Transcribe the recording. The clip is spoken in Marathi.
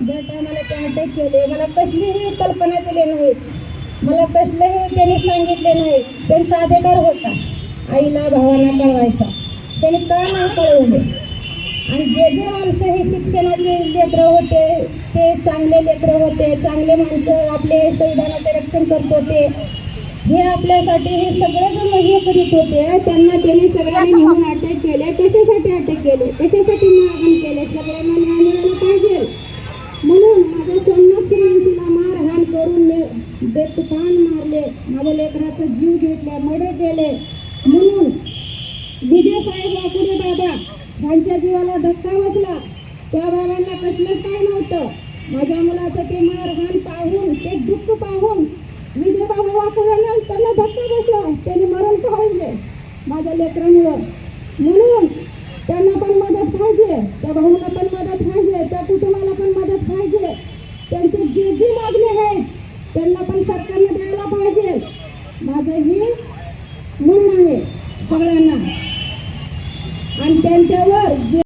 ज्या टायमाला ते अटॅक केले मला कसलीही कल्पना दिली नाही. मला कसलंही त्यांनी सांगितले नाही. त्यांचा अधिकार होता. आईला भावांना कळवायचा. त्यांनी का नाही कळवले? आणि जे जे माणसं हे शिक्षणाचे लेकरं होते ते चांगले लेकरं होते चांगले माणसं आपले संविधानाचे रक्षण करत होते हे आपल्यासाठी हे सगळेजण हे करीत होते. त्यांना त्यांनी सगळ्यांनी अटॅक केले. कशासाठी अटॅक केले? कशासाठी मारहाण केले? सगळ्यांना न्याय मिळाला पाहिजे म्हणून माझ्या सोमनाथ माणसीला मारहाण करून ले- बेतुकान मारले माझ्या लेकराचा जीव घेतला मर्डर केले म्हणून विजय साहेब वाकुडे बाबा त्यांच्या जीवाला धक्का बसला. त्या बाबांना कसलंच काय नव्हतं. माझ्या मुलाचं ते मारहाण पाहून ते दुःख पाहून विजय बाबा वाकुड्यांना त्यांना धक्का बसला. त्यांनी मरण पाहिजे माझ्या लेकरांमुळं म्हणून त्यांना पण मदत पाहिजे. त्या भाऊला पण मदत पाहिजे. त्या कुटुंबाला पण मदत पाहिजे. त्यांचे जे जे मागणे आहेत त्यांना पण सरकारने द्यायला पाहिजे. माझं हे म्हणणं आहे सगळ्यांना. आणि त्यांच्यावर जे